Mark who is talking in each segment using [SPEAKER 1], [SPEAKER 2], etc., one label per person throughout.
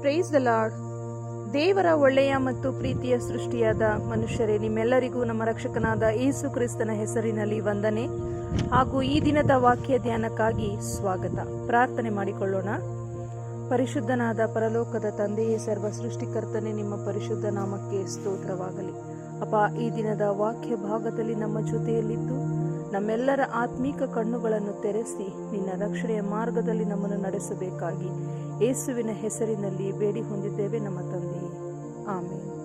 [SPEAKER 1] Praise the lord ದೇವರ ಒಳ್ಳೆಯ ಮತ್ತು ಪ್ರೀತಿಯ ಸೃಷ್ಟಿಯಾದ ಮನುಷ್ಯರೇ, ನಿಮ್ಮೆಲ್ಲರಿಗೂ ನಮ್ಮ ರಕ್ಷಕನಾದ ಯೇಸು ಕ್ರಿಸ್ತನ ಹೆಸರಿನಲ್ಲಿ ವಂದನೆ ಹಾಗೂ ಈ ದಿನದ ವಾಕ್ಯ ಧ್ಯಾನಕ್ಕಾಗಿ ಸ್ವಾಗತ. ಪ್ರಾರ್ಥನೆ ಮಾಡಿಕೊಳ್ಳೋಣ. ಪರಿಶುದ್ಧನಾದ ಪರಲೋಕದ ತಂದೆಯೇ, ಸರ್ವ ಸೃಷ್ಟಿಕರ್ತನೆ, ನಿಮ್ಮ ಪರಿಶುದ್ಧ ನಾಮಕ್ಕೆ ಸ್ತೋತ್ರವಾಗಲಿ. ಅಪ್ಪ, ಈ ದಿನದ ವಾಕ್ಯ ಭಾಗದಲ್ಲಿ ನಮ್ಮ ಜೊತೆಯಲ್ಲಿದ್ದು ನಮ್ಮೆಲ್ಲರ ಆತ್ಮೀಕ ಕಣ್ಣುಗಳನ್ನು ತೆರೆಸಿ ನಿನ್ನ ರಕ್ಷಣೆಯ ಮಾರ್ಗದಲ್ಲಿ ನಮ್ಮನ್ನು ನಡೆಸಬೇಕಾಗಿ ಯೇಸುವಿನ ಹೆಸರಿನಲ್ಲಿ ಬೇಡಿ ಹೊಂದಿದ್ದೇವೆ ನಮ್ಮ ತಂದೆ. ಆಮೇಲೆ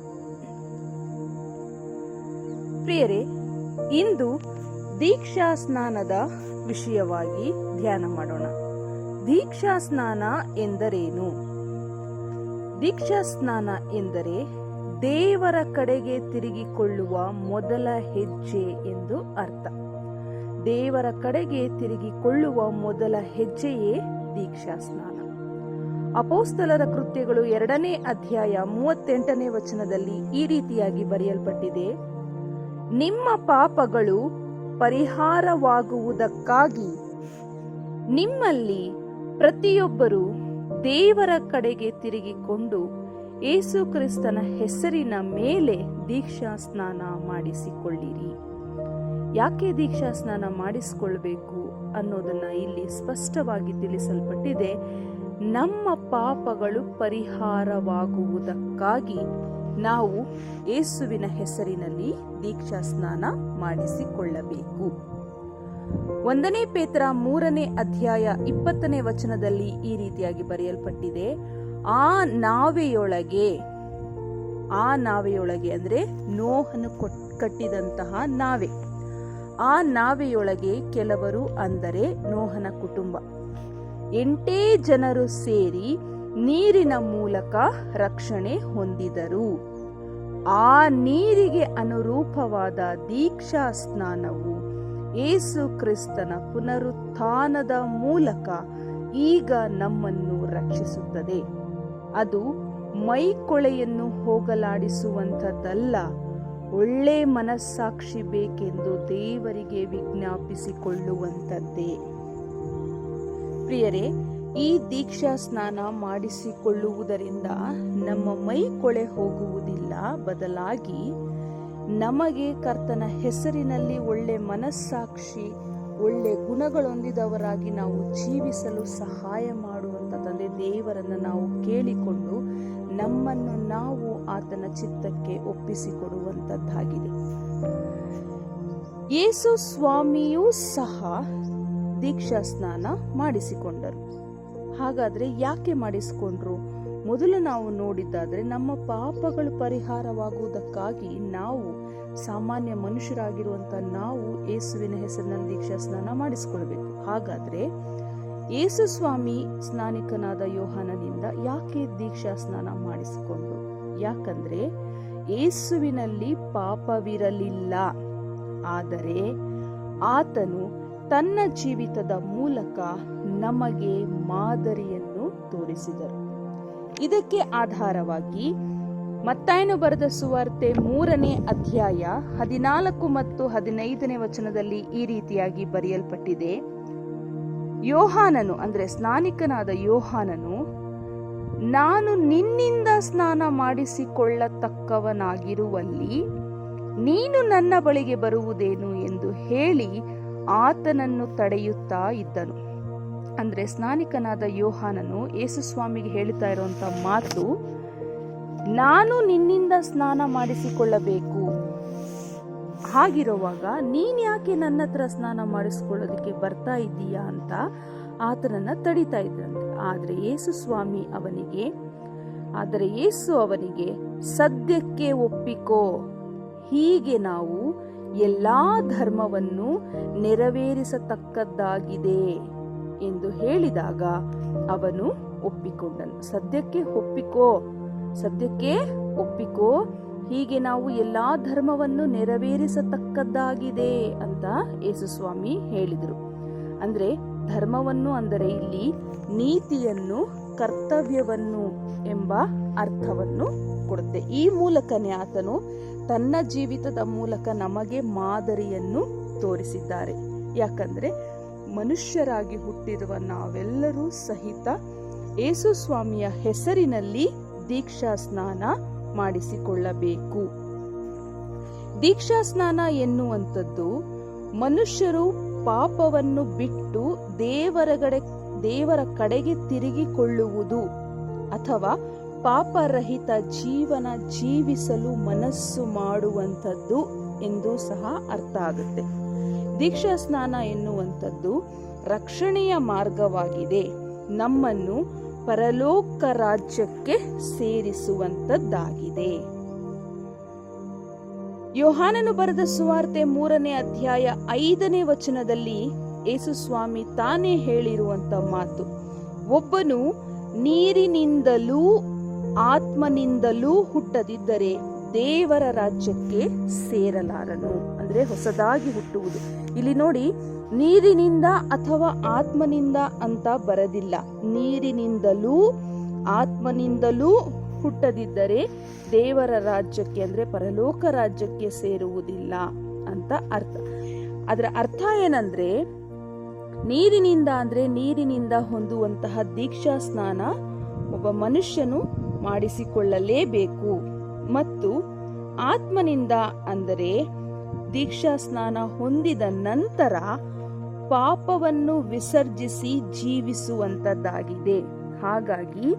[SPEAKER 1] ಪ್ರಿಯರೇ, ಇಂದು ದೀಕ್ಷಾ ಸ್ನಾನದ ವಿಷಯವಾಗಿ ಧ್ಯಾನ ಮಾಡೋಣ. ದೀಕ್ಷಾ ಸ್ನಾನ ಎಂದರೇನು? ದೀಕ್ಷಾ ಸ್ನಾನ ಎಂದರೆ ದೇವರ ಕಡೆಗೆ ತಿರುಗಿಕೊಳ್ಳುವ ಮೊದಲ ಹೆಜ್ಜೆ ಎಂದು ಅರ್ಥ. ದೇವರ ಕಡೆಗೆ ತಿರುಗಿಕೊಳ್ಳುವ ಮೊದಲ ಹೆಜ್ಜೆಯೇ ದೀಕ್ಷಾ ಸ್ನಾನ. ಅಪೋಸ್ತಲರ ಕೃತ್ಯಗಳು ಎರಡನೇ ಅಧ್ಯಾಯ ಮೂವತ್ತೆಂಟನೇ ವಚನದಲ್ಲಿ ಈ ರೀತಿಯಾಗಿ ಬರೆಯಲ್ಪಟ್ಟಿದೆ. ನಿಮ್ಮ ಪಾಪಗಳು ಪರಿಹಾರವಾಗುವುದಕ್ಕಾಗಿ ನಿಮ್ಮಲ್ಲಿ ಪ್ರತಿಯೊಬ್ಬರು ದೇವರ ಕಡೆಗೆ ತಿರುಗಿಕೊಂಡು ಏಸು ಕ್ರಿಸ್ತನ ಹೆಸರಿನ ಮೇಲೆ ದೀಕ್ಷಾ ಸ್ನಾನ ಮಾಡಿಸಿಕೊಳ್ಳಿರಿ. ಯಾಕೆ ದೀಕ್ಷಾ ಸ್ನಾನ ಮಾಡಿಸಿಕೊಳ್ಬೇಕು ಅನ್ನೋದನ್ನ ಇಲ್ಲಿ ಸ್ಪಷ್ಟವಾಗಿ ತಿಳಿಸಲ್ಪಟ್ಟಿದೆ. ನಮ್ಮ ಪಾಪಗಳು ಪರಿಹಾರವಾಗುವುದಕ್ಕಾಗಿ ನಾವು ಯೇಸುವಿನ ಹೆಸರಿನಲ್ಲಿ ದೀಕ್ಷಾ ಸ್ನಾನ ಮಾಡಿಸಿಕೊಳ್ಳಬೇಕು. ಒಂದನೇ ಪೇತ್ರ ಮೂರನೇ ಅಧ್ಯಾಯ ಇಪ್ಪತ್ತನೇ ವಚನದಲ್ಲಿ ಈ ರೀತಿಯಾಗಿ ಬರೆಯಲ್ಪಟ್ಟಿದೆ. ಆ ನಾವೆಯೊಳಗೆ ಆ ನಾವೆಯೊಳಗೆ ಅಂದ್ರೆ ನೋಹನು ಕೊಟ್- ಕಟ್ಟಿದಂತಹ ನಾವೆ. ಆ ನಾವೆಯೊಳಗೆ ಕೆಲವರು ಅಂದರೆ ನೋಹನ ಕುಟುಂಬ. ಎಂಟೇ ಜನರು ಸೇರಿ ನೀರಿನ ಮೂಲಕ ರಕ್ಷಣೆ ಹೊಂದಿದರು. ಆ ನೀರಿಗೆ ಅನುರೂಪವಾದ ದೀಕ್ಷಾ ಸ್ನಾನವು ಏಸು ಕ್ರಿಸ್ತನ ಪುನರುತ್ಥಾನದ ಮೂಲಕ ಈಗ ನಮ್ಮನ್ನು ರಕ್ಷಿಸುತ್ತದೆ. ಅದು ಮೈಕೊಳೆಯನ್ನು ಹೋಗಲಾಡಿಸುವಂಥದ್ದಲ್ಲ, ಒಳ್ಳೆ ಮನಸ್ಸಾಕ್ಷಿ ಬೇಕೆಂದು ದೇವರಿಗೆ ವಿಜ್ಞಾಪಿಸಿಕೊಳ್ಳುವಂಥದ್ದೇ. ಪ್ರಿಯರೇ, ಈ ದೀಕ್ಷಾ ಸ್ನಾನ ಮಾಡಿಸಿಕೊಳ್ಳುವುದರಿಂದ ನಮ್ಮ ಮೈ ಕೊಳೆ ಹೋಗುವುದಿಲ್ಲ. ಬದಲಾಗಿ ನಮಗೆ ಕರ್ತನ ಹೆಸರಿನಲ್ಲಿ ಒಳ್ಳೆ ಮನಸ್ಸಾಕ್ಷಿ, ಒಳ್ಳೆ ಗುಣಗಳೊಂದಿದವರಾಗಿ ನಾವು ಜೀವಿಸಲು ಸಹಾಯ ಮಾಡುವಂಥ ತಂದೆ ದೇವರನ್ನು ನಾವು ಕೇಳಿಕೊಂಡು ನಮ್ಮನ್ನು ನಾವು ಆತನ ಚಿತ್ತಕ್ಕೆ ಒಪ್ಪಿಸಿಕೊಡುವಂಥದ್ದಾಗಿದೆ ಯೇಸು ಸ್ವಾಮಿಯೂ ಸಹ ದೀಕ್ಷಾ ಸ್ನಾನ ಮಾಡಿಸಿಕೊಂಡರು. ಹಾಗಾದ್ರೆ ಯಾಕೆ ಮಾಡಿಸಿಕೊಂಡ್ರು? ಮೊದಲು ನಾವು ನೋಡಿದ್ದಾದ್ರೆ ನಮ್ಮ ಪಾಪಗಳು ಪರಿಹಾರವಾಗುವುದಕ್ಕಾಗಿ ನಾವು ಸಾಮಾನ್ಯ ಮನುಷ್ಯರಾಗಿರುವಂತ ನಾವು ಯೇಸುವಿನ ಹೆಸರಿನಲ್ಲಿ ದೀಕ್ಷಾ ಸ್ನಾನ ಮಾಡಿಸಿಕೊಳ್ಬೇಕು ಹಾಗಾದ್ರೆ ಯೇಸು ಸ್ವಾಮಿ ಸ್ನಾನಿಕನಾದ ಯೋಹಾನನಿಂದ ಯಾಕೆ ದೀಕ್ಷಾ ಸ್ನಾನ ಮಾಡಿಸಿಕೊಂಡ್ರು? ಯಾಕಂದ್ರೆ ಯೇಸುವಿನಲ್ಲಿ ಪಾಪವಿರಲಿಲ್ಲ. ಆದರೆ ಆತನು ತನ್ನ ಜೀವಿತದ ಮೂಲಕ ನಮಗೆ ಮಾದರಿಯನ್ನು ತೋರಿಸಿದರು. ಇದಕ್ಕೆ ಆಧಾರವಾಗಿ ಮತ್ತಾಯನು ಬರೆದ ಸುವಾರ್ತೆ ಮೂರನೇ ಅಧ್ಯಾಯ ಹದಿನಾಲ್ಕು ಮತ್ತು ಹದಿನೈದನೇ ವಚನದಲ್ಲಿ ಈ ರೀತಿಯಾಗಿ ಬರೆಯಲ್ಪಟ್ಟಿದೆ. ಯೋಹಾನನು, ಅಂದರೆ ಸ್ನಾನಿಕನಾದ ಯೋಹಾನನು, ನಾನು ನಿನ್ನಿಂದ ಸ್ನಾನ ಮಾಡಿಸಿಕೊಳ್ಳತಕ್ಕವನಾಗಿರುವಲ್ಲಿ ನೀನು ನನ್ನ ಬಳಿಗೆ ಬರುವುದೇನು ಎಂದು ಹೇಳಿ ಆತನನ್ನು ತಡೆಯುತ್ತಾ ಇದ್ದನು. ಅಂದ್ರೆ ಸ್ನಾನಿಕನಾದ ಯೋಹಾನನು ಯೇಸು ಸ್ವಾಮಿಗೆ ಹೇಳ್ತಾ ಇರುವಂತ ಮಾತು, ನಾನು ನಿನ್ನಿಂದ ಸ್ನಾನ ಮಾಡಿಸಿಕೊಳ್ಳಬೇಕು. ಹಾಗಿರುವಾಗ ನೀನ್ ಯಾಕೆ ನನ್ನ ಹತ್ರ ಸ್ನಾನ ಮಾಡಿಸ್ಕೊಳ್ಳೋದಕ್ಕೆ ಬರ್ತಾ ಇದ್ದೀಯಾ ಅಂತ ಆತನನ್ನ ತಡಿತಾ ಇದ್ದಂತೆ ಆದ್ರೆ ಯೇಸು ಸ್ವಾಮಿ ಅವನಿಗೆ, ಆದರೆ ಯೇಸು ಅವನಿಗೆ, ಸದ್ಯಕ್ಕೆ ಒಪ್ಪಿಕೋ, ಹೀಗೆ ನಾವು ಎಲ್ಲಾ ಧರ್ಮವನ್ನು ನೆರವೇರಿಸತಕ್ಕದ್ದಾಗಿದೆ ಎಂದು ಹೇಳಿದಾಗ ಅವನು ಒಪ್ಪಿಕೊಂಡನು. ಸದ್ಯಕ್ಕೆ ಒಪ್ಪಿಕೋ ಸದ್ಯಕ್ಕೆ ಒಪ್ಪಿಕೋ, ಹೀಗೆ ನಾವು ಎಲ್ಲ ಧರ್ಮವನ್ನು ನೆರವೇರಿಸತಕ್ಕದ್ದಾಗಿದೆ ಅಂತ ಯೇಸುಸ್ವಾಮಿ ಹೇಳಿದರು. ಅಂದರೆ ಧರ್ಮವನ್ನು ಅಂದರೆ ಇಲ್ಲಿ ನೀತಿಯನ್ನು ಕರ್ತವ್ಯವನ್ನು ಎಂಬ ಅರ್ಥವನ್ನು ಕೊಡುತ್ತೆ. ಈ ಮೂಲಕನೇ ಆತನು ತನ್ನ ಜೀವಿತದ ಮೂಲಕ ನಮಗೆ ಮಾದರಿಯನ್ನು ತೋರಿಸಿದ್ದಾರೆ. ಯಾಕಂದ್ರೆ ಮನುಷ್ಯರಾಗಿ ಹುಟ್ಟಿರುವ ನಾವೆಲ್ಲರೂ ಸಹಿತ ಯೇಸು ಸ್ವಾಮಿಯ ಹೆಸರಿನಲ್ಲಿ ದೀಕ್ಷಾ ಸ್ನಾನ ಮಾಡಿಸಿಕೊಳ್ಳಬೇಕು. ದೀಕ್ಷಾ ಸ್ನಾನ ಎನ್ನುವಂಥದ್ದು ಮನುಷ್ಯರು ಪಾಪವನ್ನು ಬಿಟ್ಟು ದೇವರಗಡೆ ದೇವರ ಕಡೆಗೆ ತಿರುಗಿಕೊಳ್ಳುವುದು ಅಥವಾ ಪಾಪರಹಿತ ಜೀವನ ಜೀವಿಸಲು ಮನಸ್ಸು ಮಾಡುವಂಥದ್ದು ಎಂದು ಸಹ ಅರ್ಥ ಆಗುತ್ತೆ. ದೀಕ್ಷಾ ಸ್ನಾನ ಎನ್ನುವಂಥದ್ದು ರಕ್ಷಣೆಯ ಮಾರ್ಗವಾಗಿದೆ. ನಮ್ಮನ್ನು ಪರಲೋಕ ರಾಜ್ಯಕ್ಕೆ ಸೇರಿಸುವಂತದ್ದಾಗಿದೆ ಯೋಹಾನನು ಬರೆದ ಸುವಾರ್ತೆ ಮೂರನೇ ಅಧ್ಯಾಯ ಐದನೇ ವಚನದಲ್ಲಿ ಯೇಸು ಸ್ವಾಮಿ ತಾನೇ ಹೇಳಿರುವಂತ ಮಾತು. ಒಬ್ಬನು ನೀರಿನಿಂದಲೂ ಆತ್ಮನಿಂದಲೂ ಹುಟ್ಟದಿದ್ದರೆ ದೇವರ ರಾಜ್ಯಕ್ಕೆ ಸೇರಲಾರನು. ಅಂದ್ರೆ ಹೊಸದಾಗಿ ಹುಟ್ಟುವುದು. ಇಲ್ಲಿ ನೋಡಿ, ನೀರಿನಿಂದ ಅಥವಾ ಆತ್ಮನಿಂದ ಅಂತ ಬರದಿಲ್ಲ. ನೀರಿನಿಂದಲೂ ಆತ್ಮನಿಂದಲೂ ಹುಟ್ಟದಿದ್ದರೆ ದೇವರ ರಾಜ್ಯಕ್ಕೆ ಅಂದ್ರೆ ಪರಲೋಕ ರಾಜ್ಯಕ್ಕೆ ಸೇರುವುದಿಲ್ಲ ಅಂತ ಅರ್ಥ. ಅದರ ಅರ್ಥ ಏನಂದ್ರೆ ನೀರಿನಿಂದ ಅಂದ್ರೆ ನೀರಿನಿಂದ ಹೊಂದುವಂತಹ ದೀಕ್ಷಾ ಸ್ನಾನ ಒಬ್ಬ ಮನುಷ್ಯನು ಮಾಡಿಸಿಕೊಳ್ಳಲೇಬೇಕು. ಮತ್ತು ಆತ್ಮನಿಂದ ಅಂದರೆ ದೀಕ್ಷಾ ಸ್ನಾನ ಹೊಂದಿದ ನಂತರ ಪಾಪವನ್ನು ವಿಸರ್ಜಿಸಿ ಜೀವಿಸುವಂತದ್ದಾಗಿದೆ. ಹಾಗಾಗಿ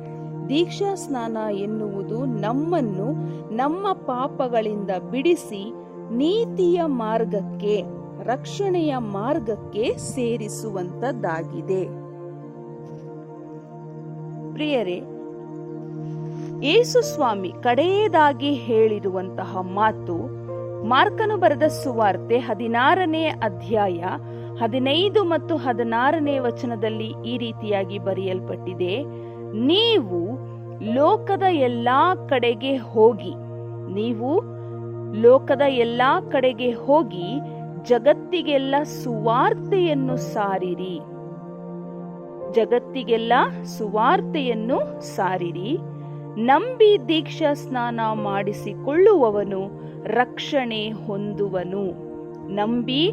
[SPEAKER 1] ದೀಕ್ಷಾ ಸ್ನಾನ ಎನ್ನುವುದು ನಮ್ಮನ್ನು ನಮ್ಮ ಪಾಪಗಳಿಂದ ಬಿಡಿಸಿ ನೀತಿಯ ಮಾರ್ಗಕ್ಕೆ ರಕ್ಷಣೆಯ ಮಾರ್ಗಕ್ಕೆ ಸೇರಿಸುವಂತದ್ದಾಗಿದೆ. ಪ್ರಿಯರೇ, ಯೇಸು ಸ್ವಾಮಿ ಕಡೆಯದಾಗಿ ಹೇಳಿರುವಂತಹ ಮಾತು ಮಾರ್ಕನು ಬರೆದ ಸುವಾರ್ತೆ ಹದಿನಾರನೇ ಅಧ್ಯಾಯ ಹದಿನೈದು ಮತ್ತು ಹದಿನಾರನೇ ವಚನದಲ್ಲಿ ಈ ರೀತಿಯಾಗಿ ಬರೆಯಲ್ಪಟ್ಟಿದೆ, ನೀವು ಲೋಕದ ಎಲ್ಲಾ ಕಡೆಗೆ ಹೋಗಿ, ನೀವು ಲೋಕದ ಎಲ್ಲಾ ಕಡೆಗೆ ಹೋಗಿ ಜಗತ್ತಿಗೆಲ್ಲ ಸುವಾರ್ತೆಯನ್ನು ಸಾರಿರಿ. ಜಗತ್ತಿಗೆಲ್ಲ ಸುವಾರ್ತೆಯನ್ನು ಸಾರಿರಿ. ನಂಬಿ ದೀಕ್ಷಾ ಸ್ನಾನ ಮಾಡಿಸಿಕೊಳ್ಳುವವನು ರಕ್ಷಣೆ ಹೊಂದುವನು. ನಂಬಿ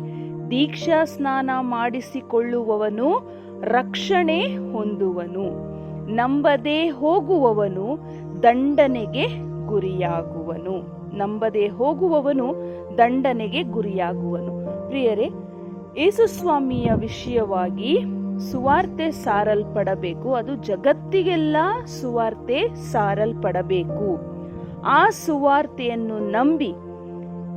[SPEAKER 1] ದೀಕ್ಷಾ ಸ್ನಾನ ಮಾಡಿಸಿಕೊಳ್ಳುವವನು ರಕ್ಷಣೆ ಹೊಂದುವನು. ನಂಬದೆ ಹೋಗುವವನು ದಂಡನೆಗೆ ಗುರಿಯಾಗುವನು. ನಂಬದೆ ಹೋಗುವವನು ದಂಡನೆಗೆ ಗುರಿಯಾಗುವನು. ಪ್ರಿಯರೇ, ಯೇಸುಸ್ವಾಮಿಯ ವಿಷಯವಾಗಿ ಸುವಾರ್ತೆ ಸಾರಲ್ಪಡಬೇಕು. ಅದು ಜಗತ್ತಿಗೆಲ್ಲ ಸುವಾರ್ತೆ ಸಾರಲ್ಪಡಬೇಕು. ಆ ಸುವಾರ್ತೆಯನ್ನು ನಂಬಿ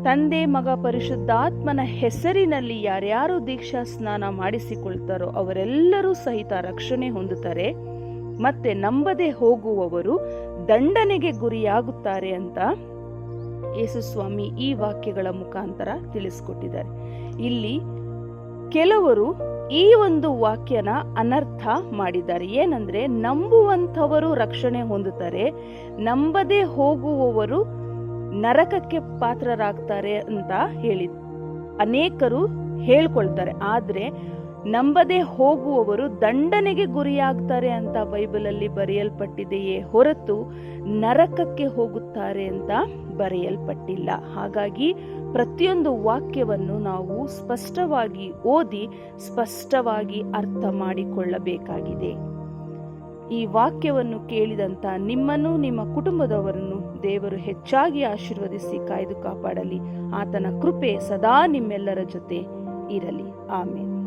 [SPEAKER 1] ತಂದೆ, ಮಗ, ಪರಿಶುದ್ಧಾತ್ಮನ ಹೆಸರಿನಲ್ಲಿ ಯಾರ್ಯಾರು ದೀಕ್ಷಾ ಸ್ನಾನ ಮಾಡಿಸಿಕೊಳ್ತಾರೋ ಅವರೆಲ್ಲರೂ ಸಹಿತ ರಕ್ಷಣೆ ಹೊಂದುತ್ತಾರೆ. ಮತ್ತೆ ನಂಬದೆ ಹೋಗುವವರು ದಂಡನೆಗೆ ಗುರಿಯಾಗುತ್ತಾರೆ ಅಂತ ಯೇಸುಸ್ವಾಮಿ ಈ ವಾಕ್ಯಗಳ ಮುಖಾಂತರ ತಿಳಿಸ್ಕೊಟ್ಟಿದ್ದಾರೆ. ಇಲ್ಲಿ ಕೆಲವರು ಈ ಒಂದು ವಾಕ್ಯನ ಅನರ್ಥ ಮಾಡಿದ್ದಾರೆ. ಏನಂದ್ರೆ, ನಂಬುವಂಥವರು ರಕ್ಷಣೆ ಹೊಂದುತ್ತಾರೆ, ನಂಬದೆ ಹೋಗುವವರು ನರಕಕ್ಕೆ ಪಾತ್ರರಾಗ್ತಾರೆ ಅಂತ ಹೇಳಿ ಅನೇಕರು ಹೇಳ್ಕೊಳ್ತಾರೆ. ಆದ್ರೆ, ನಂಬದೆ ಹೋಗುವವರು ದಂಡನೆಗೆ ಗುರಿಯಾಗ್ತಾರೆ ಅಂತ ಬೈಬಲಲ್ಲಿ ಬರೆಯಲ್ಪಟ್ಟಿದೆಯೇ ಹೊರತು ನರಕಕ್ಕೆ ಹೋಗುತ್ತಾರೆ ಅಂತ ಬರೆಯಲ್ಪಟ್ಟಿಲ್ಲ. ಹಾಗಾಗಿ ಪ್ರತಿಯೊಂದು ವಾಕ್ಯವನ್ನು ನಾವು ಸ್ಪಷ್ಟವಾಗಿ ಓದಿ ಸ್ಪಷ್ಟವಾಗಿ ಅರ್ಥ ಮಾಡಿಕೊಳ್ಳಬೇಕಾಗಿದೆ. ಈ ವಾಕ್ಯವನ್ನು ಕೇಳಿದಂತ ನಿಮ್ಮನ್ನು, ನಿಮ್ಮ ಕುಟುಂಬದವರನ್ನು ದೇವರು ಹೆಚ್ಚಾಗಿ ಆಶೀರ್ವದಿಸಿ ಕಾಯ್ದು ಕಾಪಾಡಲಿ. ಆತನ ಕೃಪೆ ಸದಾ ನಿಮ್ಮೆಲ್ಲರ ಜೊತೆ ಇರಲಿ. ಆಮೇಲೆ